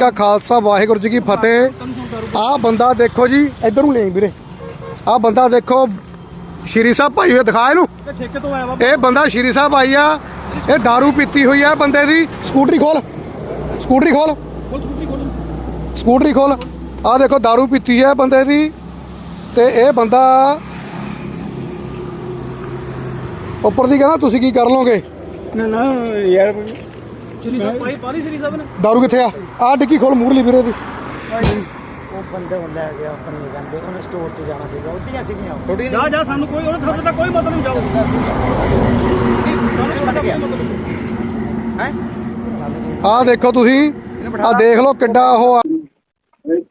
ਕਾ ਖਾਲਸਾ ਵਾਹਿਗੁਰੂ ਜੀ ਕੀ ਫਤਿਹ ਆਹ ਬੰਦਾ ਦੇਖੋ ਜੀ ਇੱਧਰ ਨੂੰ ਲੈ ਵੀਰੇ ਆਹ ਬੰਦਾ ਦੇਖੋ ਸ਼੍ਰੀ ਸਾਹਿਬ ਭਾਈ ਹੋਏ ਦਿਖਾ ਇਹਨੂੰ ਠੇਕੇ ਤੋਂ ਆਇਆ ਵਾ ਇਹ ਬੰਦਾ ਸ਼੍ਰੀ ਸਾਹਿਬ ਆਈ ਆ ਇਹ दारू ਪੀਤੀ ਹੋਈ ਆ ਬੰਦੇ ਦੀ ਸਕੂਟਰੀ ਖੋਲ ਸਕੂਟਰੀ ਖੋਲ ਕੋਲ ਸਕੂਟਰੀ ਖੋਲੋ ਸਕੂਟਰੀ ਖੋਲ ਆਹ ਦੇਖੋ दारू ਪੀਤੀ ਹੈ ਬੰਦੇ ਦੀ ਤੇ ਇਹ ਬੰਦਾ ਉੱਪਰ ਦੀ ਕਹਿੰਦਾ ਤੁਸੀਂ ਕੀ ਕਰ ਲਓਗੇ ਨਾ ਨਾ ਯਾਰ ਸ਼੍ਰੀ ਸਾਹਿਬ ਪਾਈ ਪਾਰੀ ਸ਼੍ਰੀ ਸਾਹਿਬ ਨੇ। दारू ਕਿੱਥੇ ਆ? ਆਹ ਡਿੱਗੀ ਖੋਲ ਮੂਰਲੀ ਵੀਰੇ ਦੀ। ਉਹ ਬੰਦੇ ਨੂੰ ਲੈ ਗਿਆ ਆਪਣੇ ਕਹਿੰਦੇ ਉਹਨੇ ਸਟੋਰ 'ਚ ਜਾਣਾ ਸੀਗਾ ਉੱਡੀਆਂ ਸੀਗੀਆਂ ਜਾ ਜਾ ਸਾਨੂੰ ਕੋਈ ਉਹਨੇ ਤੁਹਾਨੂੰ ਤਾਂ ਕੋਈ ਮਤਲਬ ਨਹੀਂ ਜਾਓ ਛੱਡ ਗਿਆ ਹੈ? ਆਹ ਦੇਖੋ ਤੁਸੀਂ ਆਹ ਦੇਖ ਲਓ ਕਿੱਡਾ ਉਹ ਆ। ਭਾਈ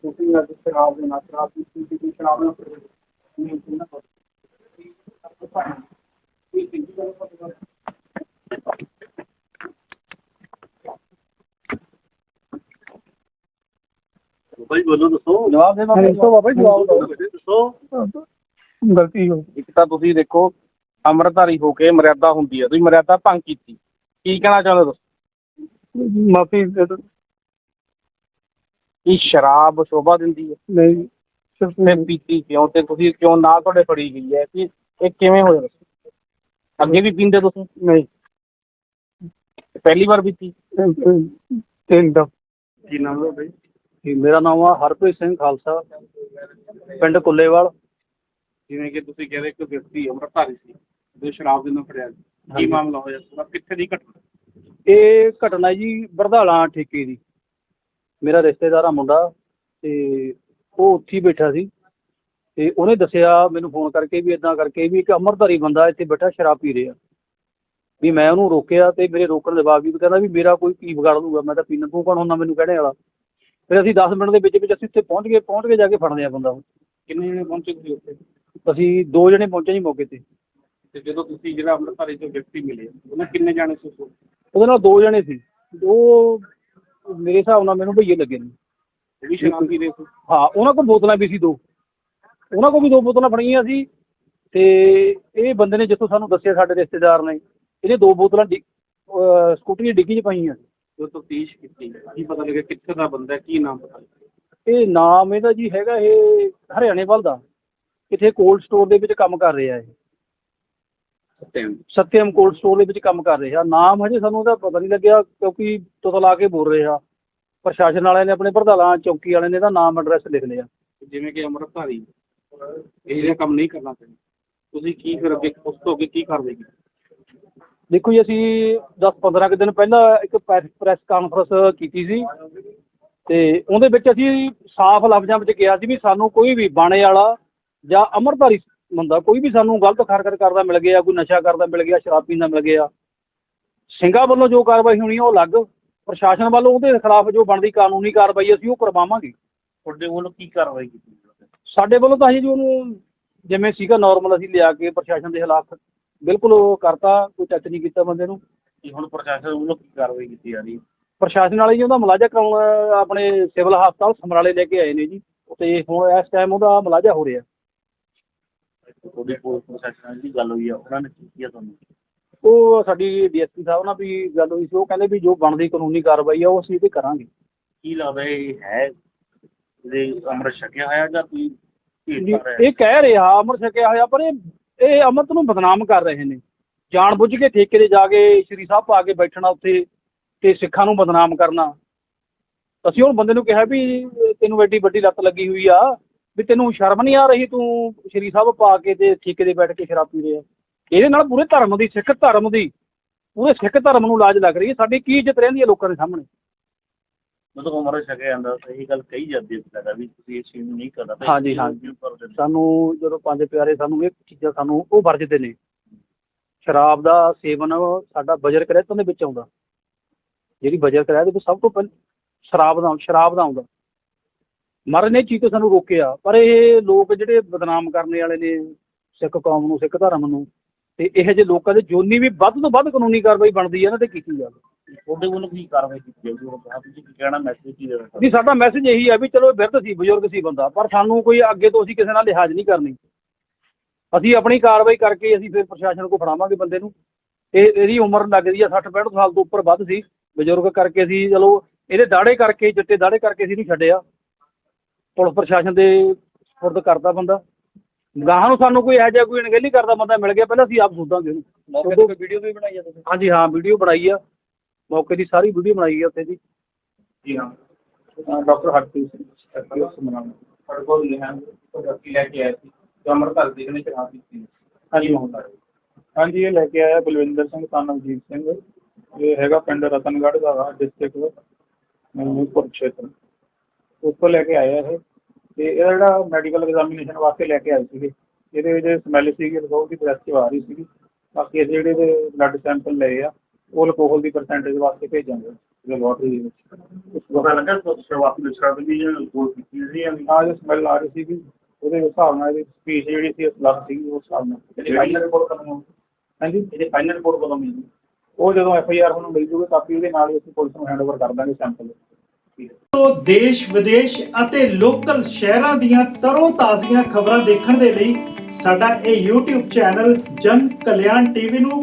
ਬੋਲੋ ਦੱਸੋ ਜਵਾਬ ਦੇ ਬਾਬਾ ਦੱਸੋ ਬਾਬਾ ਜੀ ਜਵਾਬ ਦਿਓ ਦੱਸੋ। ਗਲਤੀ ਹੋ ਇੱਕ ਤਾਂ ਤੁਸੀਂ ਦੇਖੋ ਅਮਰਧਾਰੀ ਹੋ ਕੇ ਮਰਿਆਦਾ ਹੁੰਦੀ ਹੈ ਤੁਸੀਂ ਮਰਿਆਦਾ ਭੰਗ ਕੀਤੀ। ਕੀ ਕਹਿਣਾ ਚਾਹੁੰਦੇ ਹੋ ਤੁਸੀਂ? ਮਾਫੀ ਕੀ ਸ਼ਰਾਬ ਸ਼ੋਭਾ ਦਿੰਦੀ ਹੈ ਨਹੀਂ ਸਿਰਫ ਤੇ ਪੀਤੀ ਕਿਉਂ? ਤੇ ਤੁਸੀਂ ਕਿਉਂ ਨਾ ਤੁਹਾਡੇ ਫੜੀ ਗਈ ਹੈ? ਕਿ ਇਹ ਕਿਵੇਂ ਹੋਇਆ? ਅੱਗੇ ਵੀ ਪੀਂਦੇ ਤੁਸੀਂ? ਨਹੀਂ। ਪਹਿਲੀ ਵਾਰ ਪੀਤੀ? ਤਿੰਨ ਦਾ ਕੀ ਨਾਮ ਹੈ ਭਾਈ ਜੀ, ਮੇਰਾ ਨਾਮ ਆ ਹਰਪ੍ਰੀਤ ਸਿੰਘ ਖਾਲਸਾ ਪਿੰਡ ਕੁੱਲੇਵਾਲ। ਜਿਵੇਂ ਕਿ ਤੁਸੀਂ ਕਹਿੰਦੇ ਕਿ ਵਿਅਕਤੀ ਅਮਰਧਾਰੀ ਸੀ ਜੋ ਸ਼ਰਾਬ ਦੇ ਨਾਲ ਫੜਿਆ ਗਿਆ। ਕੀ। ਮਾਮਲਾ ਹੋਇਆ ਪੂਰਾ ਕਿੱਥੇ ਦੀ ਘਟਨਾ? ਇਹ ਘਟਨਾ ਜੀ ਬਰਧਾਲਾ ਠੇਕੇ ਦੀ। ਮੇਰਾ ਰਿਸ਼ਤੇਦਾਰ ਆ ਮੁੰਡਾ ਤੇ ਉਹ ਉੱਥੇ ਹੀ ਬੈਠਾ ਸੀ। ਤੇ ਉਹਨੇ ਦੱਸਿਆ ਮੈਨੂੰ ਫੋਨ ਕਰਕੇ ਵੀ ਇਦਾਂ ਕਰਕੇ ਵੀ ਇੱਕ ਅਮਰਧਾਰੀ ਬੰਦਾ ਇੱਥੇ ਬੈਠਾ ਸ਼ਰਾਬ ਪੀ ਰਿਹਾ। ਵੀ ਮੈਂ ਉਹਨੂੰ ਰੋਕਿਆ ਤੇ ਮੇਰੇ ਰੋਕਣ ਦੇ ਬਾਵਜੂਦ ਕਹਿੰਦਾ ਵੀ ਮੇਰਾ ਕੋਈ ਕੀ ਵਿਗਾੜ ਦੂਗਾ ਮੈਂ ਤਾਂ ਪੀਣਾ ਤੂੰ ਕੌਣ ਹੁੰਦਾ ਮੈਨੂੰ ਕਹਿਣੇ ਵਾਲਾ? ਫਿਰ ਅਸੀਂ 10 ਮਿੰਟ ਦੇ ਵਿੱਚ ਵਿੱਚ ਅਸੀਂ ਉੱਥੇ ਪਹੁੰਚ ਗਏ ਪਹੁੰਚ ਕੇ ਜਾ ਕੇ ਫੜਦੇ ਆ ਬੰਦਾ ਉਹ। ਕਿੰਨੇ ਜਣੇ ਪਹੁੰਚੇ ਤੁਸੀਂ ਉੱਥੇ? ਅਸੀਂ ਦੋ ਜਣੇ ਪਹੁੰਚੇ ਜੀ ਮੌਕੇ ਤੇ। ਤੇ ਜਦੋਂ ਤੁਸੀਂ ਜਿਹੜਾ ਅਮਰਧਾਰੀ ਤੋਂ ਵਿਅਕਤੀ ਮਿਲੇ ਉਹਨਾਂ ਕਿੰਨੇ ਜਾਣੇ ਸੀ? ਉਹਦੇ ਨਾਲ ਦੋ ਜਣੇ ਸੀ। ਉਹ ਮੇਰੇ ਹਿਸਾਬ ਨਾਲ ਮੈਨੂੰ ਭਈਏ ਲੱਗੇ ਨੇ। ਉਹ ਵੀ ਸ਼ਰਾਬ ਪੀ ਰਹੇ ਸੀ? ਹਾਂ ਉਹਨਾਂ ਕੋਲ ਬੋਤਲਾਂ ਵੀ ਸੀ ਦੋ। ਉਹਨਾਂ ਕੋਲ ਵੀ ਦੋ ਬੋਤਲਾਂ ਫੜੀਆਂ ਸੀ। ਤੇ ਇਹ ਬੰਦੇ ਨੇ ਜਿੱਥੋਂ ਸਾਨੂੰ ਦੱਸਿਆ ਸਾਡੇ ਰਿਸ਼ਤੇਦਾਰ ਨੇ ਇਹਨੇ ਦੋ ਬੋਤਲਾਂ ਸਕੂਟਰੀ ਦੀ ਡਿੱਗੀ 'ਚ ਪਾਈਆਂ। ਜੋ ਤਫਤੀਸ਼ ਕੀਤੀ ਕੀ ਪਤਾ ਲੱਗਿਆ ਕਿੱਥੇ ਦਾ ਬੰਦਾ ਹੈ, ਕੀ ਨਾਮ ਪਤਾ ਲੱਗਿਆ ਇਹ ਨਾਮ ਇਹਦਾ ਜੀ ਹੈਗਾ ਇਹ ਹਰਿਆਣੇ ਵੱਲ ਦਾ ਕਿਥੇ ਕੋਲਡ ਸਟੋਰ ਦੇ ਵਿੱਚ ਕੰਮ ਕਰ ਰਿਹਾ ਇਹ। ਸਤਿਆਮ। ਸਤਿਅਮ ਕੋਲਡ ਸਟੋਰ ਦੇ ਵਿੱਚ ਕੰਮ ਕਰ ਰਿਹਾ। ਨਾਮ ਹਜੇ ਸਾਨੂੰ ਉਹਦਾ ਪਤਾ ਨਹੀਂ ਲੱਗਿਆ ਕਿਉਂਕਿ ਤੁਤਲਾ ਕੇ ਬੋਲ ਰਿਹਾ ਪ੍ਰਸ਼ਾਸਨ ਵਾਲਿਆਂ ਨੇ ਆਪਣੇ ਪ੍ਰਧਾਨਾਂ ਚੌਕੀ ਵਾਲਿਆਂ ਨੇ ਇਹਦਾ ਨਾਮ ਐਡਰੈਸ ਲਿਖ ਲਿਆ। ਜਿਵੇਂ ਕਿ ਅਮਰਧਾਰੀ ਇਹ ਜਿਹੜਾ ਕੰਮ ਨਹੀਂ ਕਰਨਾ ਚਾਹੀਦਾ ਤੁਸੀਂ ਕੀ ਫਿਰ ਅੱਗੇ ਉਸ ਤੋਂ ਅੱਗੇ ਕੀ ਕਰਦੇ ਦੇਖੋ ਜੀ ਅਸੀਂ 10-15 ਕੁ ਦਿਨ ਪਹਿਲਾਂ ਇੱਕ ਪ੍ਰੈਸ ਕਾਨਫਰੰਸ ਕੀਤੀ ਸੀ ਤੇ ਉਹਦੇ ਵਿੱਚ ਅਸੀਂ ਸਾਫ਼ ਲਫ਼ਜ਼ਾਂ ਵਿੱਚ ਕਿਹਾ ਸੀ ਵੀ ਸਾਨੂੰ ਕੋਈ ਵੀ ਬਾਣੇ ਵਾਲਾ ਜਾਂ ਅਮਰਧਾਰੀ ਬੰਦਾ ਕੋਈ ਵੀ ਸਾਨੂੰ ਗਲਤ ਹਰਕਤ ਕਰਦਾ ਮਿਲ ਗਿਆ ਕੋਈ ਨਸ਼ਾ ਕਰਦਾ ਮਿਲ ਗਿਆ ਸ਼ਰਾਬ ਪੀਂਦਾ ਮਿਲ ਗਿਆ ਸਿੰਘਾਂ ਵੱਲੋਂ ਜੋ ਕਾਰਵਾਈ ਹੋਣੀ ਉਹ ਅਲੱਗ ਪ੍ਰਸ਼ਾਸਨ ਵੱਲੋਂ ਉਹਦੇ ਖਿਲਾਫ ਜੋ ਬਣਦੀ ਕਾਨੂੰਨੀ ਕਾਰਵਾਈ ਅਸੀਂ ਉਹ ਕਰਵਾਵਾਂਗੇ। ਤੁਹਾਡੇ ਵੱਲੋਂ ਕੀ ਕਾਰਵਾਈ ਕੀਤੀ? ਸਾਡੇ ਵੱਲੋਂ ਤਾਂ ਅਸੀਂ ਜੀ ਉਹਨੂੰ ਜਿਵੇਂ ਸੀਗਾ ਨਾਰਮਲ ਅਸੀਂ ਲਿਆ ਕੇ ਪ੍ਰਸ਼ਾਸਨ ਦੇ ਖਿਲਾਫ ਬਿਲਕੁਲ ਉਹ ਕਰਤਾ ਕੋਈ ਟੱਚ ਨਹੀਂ ਕੀਤਾ ਬੰਦੇ ਨੂੰ। ਕਿ ਹੁਣ ਪ੍ਰਸ਼ਾਸਨ ਵੱਲੋਂ ਕੀ ਕਾਰਵਾਈ ਕੀਤੀ ਜਾ ਰਹੀ ਹੈ? ਪ੍ਰਸ਼ਾਸਨ ਵਾਲੇ ਜੀ ਉਹਦਾ ਮੁਲਾਜ਼ਾ ਕਰਾਉਣ ਆਪਣੇ ਸਿਵਲ ਹਸਪਤਾਲ ਸਮਰਾਲੇ ਲੈ ਕੇ ਆਏ ਨੇ ਜੀ। ਤੇ ਹੁਣ ਇਸ ਟਾਈਮ ਉਹਦਾ ਮੁਲਾਜ਼ਾ ਹੋ ਰਿਹਾ। ਤੁਹਾਡੀ ਪੁਲਿਸ ਪ੍ਰਸ਼ਾਸਨ ਦੀ ਗੱਲ ਹੋਈ ਆ ਉਹਨਾਂ ਨੇ ਕੀ ਕੀਤਾ ਤੁਹਾਨੂੰ? ਉਹ ਸਾਡੀ ਡੀਐਸਪੀ ਸਾਹਿਬ ਨਾਲ ਵੀ ਗੱਲ ਹੋਈ ਸੀ। ਉਹ ਕਹਿੰਦੇ ਵੀ ਜੋ ਬਣਦੀ ਕਾਨੂੰਨੀ ਕਾਰਵਾਈ ਆ ਉਹ ਅਸੀਂ ਇਹਦੇ ਕਰਾਂਗੇ। ਕੀ ਲੱਗਦਾ ਇਹ ਹੈ ਇਹਦੇ ਅਮਰ ਛਕਿਆ ਹੋਇਆ ਜਾਂ ਕੋਈ ਜੀ? ਇਹ ਕਹਿ ਰਿਹਾ ਅਮਰ ਛਕਿਆ ਹੋਇਆ ਪਰ ਇਹ ਇਹ ਅਮਰਤ ਨੂੰ ਬਦਨਾਮ ਕਰ ਰਹੇ ਨੇ। ਜਾਣ ਬੁੱਝ ਕੇ ਠੇਕੇ ਤੇ ਜਾ ਕੇ ਸ਼੍ਰੀ ਸਾਹਿਬ ਪਾ ਕੇ ਬੈਠਣਾ ਉੱਥੇ ਤੇ ਸਿੱਖਾਂ ਨੂੰ ਬਦਨਾਮ ਕਰਨਾ। ਅਸੀਂ ਹੁਣ ਬੰਦੇ ਨੂੰ ਕਿਹਾ ਵੀ ਤੈਨੂੰ ਐਡੀ ਵੱਡੀ ਲੱਤ ਲੱਗੀ ਹੋਈ ਆ, ਵੀ ਤੈਨੂੰ ਸ਼ਰਮ ਨਹੀਂ ਆ ਰਹੀ ਤੂੰ ਸ਼੍ਰੀ ਸਾਹਿਬ ਪਾ ਕੇ ਤੇ ਠੇਕੇ ਤੇ ਬੈਠ ਕੇ ਸ਼ਰਾਬ ਪੀ ਰਿਹਾ। ਇਹਦੇ ਨਾਲ ਪੂਰੇ ਧਰਮ ਦੀ, ਸਿੱਖ ਧਰਮ ਦੀ, ਪੂਰੇ ਸਿੱਖ ਧਰਮ ਨੂੰ ਲਾਜ ਲੱਗ ਰਹੀ ਹੈ। ਸਾਡੀ ਕੀ ਇੱਜ਼ਤ ਰਹਿੰਦੀ ਹੈ ਲੋਕਾਂ ਦੇ ਸਾਹਮਣੇ? ਮਤਲਬ ਉਮਰ ਛਕਿਆ ਜਾਂਦਾ ਸਹੀ ਗੱਲ ਕਹੀ ਜਾਂਦੀ ਹੈ ਲੱਗਦਾ ਵੀ ਤੁਸੀਂ ਇਸ ਚੀਜ਼ ਨੂੰ ਨਹੀਂ ਕਰਨਾ ਤੇ ਹਾਂਜੀ, ਹਾਂਜੀ। ਸਾਨੂੰ ਜਦੋਂ ਪੰਜ ਪਿਆਰੇ ਸਾਨੂੰ ਇਹ ਚੀਜ਼ਾਂ ਸਾਨੂੰ ਉਹ ਵਰਜਦੇ ਨੇ। ਸ਼ਰਾਬ ਦਾ ਸੇਵਨ ਸਾਡਾ ਬਜਰ ਕਰਿਆਤਾਂ ਦੇ ਵਿੱਚ ਆਉਂਦਾ। ਜਿਹੜੀ ਬਜਰ ਕਰਿਆ ਦੇ ਵਿੱਚ ਸਭ ਤੋਂ ਪਹਿਲਾਂ ਸ਼ਰਾਬ ਦਾ ਸ਼ਰਾਬ ਦਾ ਆਉਂਦਾ। ਮਰਨ ਨੇ ਚੀਜ਼ ਤੋਂ ਸਾਨੂੰ ਰੋਕਿਆ ਪਰ ਇਹ ਲੋਕ ਜਿਹੜੇ ਬਦਨਾਮ ਕਰਨੇ ਵਾਲੇ ਨੇ ਸਿੱਖ ਕੌਮ ਨੂੰ ਸਿੱਖ ਧਰਮ ਨੂੰ ਤੇ ਇਹੋ ਜਿਹੇ ਲੋਕਾਂ ਦੇ ਜੋਨੀ ਵੀ ਵੱਧ ਤੋਂ ਵੱਧ ਕਾਨੂੰਨੀ ਕਾਰਵਾਈ ਬਣਦੀ ਹੈ ਨਾ ਤੇ ਕੀਤੀ ਜਾਵੇ। ਤੁਹਾਡੇ ਵੱਲੋਂ ਕੀ ਕਾਰਵਾਈ ਕੀਤੀ ਜਾਊਗੀ? ਉਹ ਬਾਅਦ ਤੁਸੀਂ ਕੀ ਕਹਿਣਾ ਮੈਸੇਜ ਕੀ ਦੇਣਾ ਵੀ ਸਾਡਾ ਮੈਸੇਜ ਇਹੀ ਹੈ ਵੀ ਚਲੋ ਬਿਰਧ ਸੀ ਬਜ਼ੁਰਗ ਸੀ ਬੰਦਾ ਪਰ ਸਾਨੂੰ ਕੋਈ ਅੱਗੇ ਤੋਂ ਅਸੀਂ ਕਿਸੇ ਨਾਲ ਲਿਹਾਜ਼ ਨਹੀਂ ਕਰਨੀ। ਅਸੀਂ ਆਪਣੀ ਕਾਰਵਾਈ ਕਰਕੇ ਅਸੀਂ ਫਿਰ ਪ੍ਰਸ਼ਾਸਨ ਕੋ ਫੜਾਵਾਂਗੇ ਬੰਦੇ ਨੂੰ। ਇਹ ਇਹਦੀ ਉਮਰ ਲੱਗਦੀ ਆ 60 65 ਸਾਲ ਤੋਂ ਉੱਪਰ ਵੱਧ ਸੀ। ਬਜ਼ੁਰਗ ਕਰਕੇ ਅਸੀਂ ਚਲੋ ਇਹਦੇ ਦਾੜੇ ਕਰਕੇ ਚਿੱਟੇ ਦਾੜੇ ਕਰਕੇ ਅਸੀਂ ਨਹੀਂ ਛੱਡਿਆ। ਪੁਲਿਸ ਪ੍ਰਸ਼ਾਸਨ ਦੇ ਸਪੁਰਦ ਕਰਦਾ ਬੰਦਾ। ਗਾਹਾਂ ਨੂੰ ਸਾਨੂੰ ਕੋਈ ਇਹੋ ਜਿਹਾ ਕੋਈ ਅਣਗਹਿਲੀ ਕਰਦਾ ਬੰਦਾ ਮਿਲ ਗਿਆ ਪਹਿਲਾਂ ਅਸੀਂ ਆਪ ਸੋਧਾਂਗੇ ਉਹਨੂੰ। ਮੌਕੇ ਤੇ ਵੀਡੀਓ ਵੀ ਬਣਾਈ ਆ ਤੁਸੀਂ? ਹਾਂਜੀ ਹਾਂ ਵੀਡੀਓ ਬਣਾਈ ਆ। ਮੌਕੇ ਦੀ ਸਾਰੀ ਵੀਡੀਓ ਬਣਾਈ ਆ ਉੱਥੇ ਦੀ ਜੀ ਹਾਂ। ਡਾਕਟਰ ਹਰਪ੍ਰੀਤ ਸਿੰਘ ਐਸਪੀਓ ਸਮਰਾਮ ਸਾਡੇ ਕੋਲ ਲਿਖਾਂ ਲੈ ਕੇ ਆਏ ਸੀ, ਜੋ ਅਮਰਤਾਲ ਜੀ ਨੇ ਚੜਾ ਦਿੱਤੀ। ਹਾਂਜੀ ਮਹੋਦਯ ਹਾਂਜੀ, ਇਹ ਲੈ ਕੇ ਆਇਆ ਬਲਵਿੰਦਰ ਸਿੰਘ ਤਾਨਵਜੀਤ ਸਿੰਘ। ਇਹ ਹੈਗਾ ਪਿੰਡ ਰਤਨਗੜ੍ਹ ਦਾ ਡਿਸਟ੍ਰਿਕਟ ਮਨੂਪੁਰ ਖੇਤਰ। ਉੱਥੋਂ ਲੈ ਕੇ ਆਇਆ ਇਹ। ਤੇ ਇਹਦਾ ਜਿਹੜਾ ਮੈਡੀਕਲ ਐਗਜ਼ਾਮੀਨੇਸ਼ਨ ਵਾਸਤੇ ਲੈ ਕੇ ਆਏ ਸੀਗੇ। ਇਹਦੇ ਵਿੱਚ ਸਮੈਲ ਸੀਗੀ ਅਲਕੋਹਲ ਦੀ ਪ੍ਰੈਸ ਆ ਰਹੀ ਸੀਗੀ। ਬਾਕੀ ਜਿਹੜੇ ਦੇ ਬਲੱਡ ਸੈਂਪਲ ਲਏ ਆ ਉਹ ਅਲਕੋਹਲ ਦੀ ਪਰਸੈਂਟੇਜ ਵਾਸਤੇ ਭੇਜਾਂਗੇ ਲੈਬੋਰਟਰੀ ਦੇ ਵਿੱਚ। ਉਸ ਪਤਾ ਲੱਗਾ ਕਿ ਸ਼ੁਰੂਆਤੀ ਵਿਚਾਰ ਦੀ ਅਲਕੋਹਲ ਕੀਤੀ ਸੀ ਆ ਜੋ ਸਮੈਲ ਆ ਰਹੀ ਸੀਗੀ ਉਹਦੇ ਹਿਸਾਬ ਨਾਲ ਇਹਦੀ ਸਪੀਚ ਜਿਹੜੀ ਸੀ ਅਸਲਰ ਸੀਗੀ ਉਸ ਹਿਸਾਬ ਨਾਲ। ਇਹਦੀ ਫਾਈਨਲ ਰਿਪੋਰਟ ਹੋਊਗੀ ਹਾਂਜੀ? ਇਹਦੀ ਫਾਈਨਲ ਰਿਪੋਰਟ ਕਦੋਂ ਮਿਲੇਗੀ? ਉਹ ਜਦੋਂ ਐਫ ਆਈ ਆਰ ਨੂੰ ਮਿਲ ਜੂਗੀ ਕਾਪੀ ਉਹਦੇ ਨਾਲ ਹੀ ਅਸੀਂ ਪੁਲਿਸ ਨੂੰ ਹੈਂਡਓਵਰ ਕਰ ਦਾਂਗੇ ਸੈਂਪਲ ਤੋਂ ਦੇਸ਼ ਵਿਦੇਸ਼ ਅਤੇ ਲੋਕਲ ਸ਼ਹਿਰਾਂ ਦੀਆਂ ਤਰੋ ਤਾਜ਼ੀਆਂ ਖਬਰਾਂ ਦੇਖਣ ਦੇ ਲਈ ਸਾਡਾ ਇਹ YouTube ਚੈਨਲ ਜਨ ਕਲਿਆਣ ਟੀਵੀ ਨੂੰ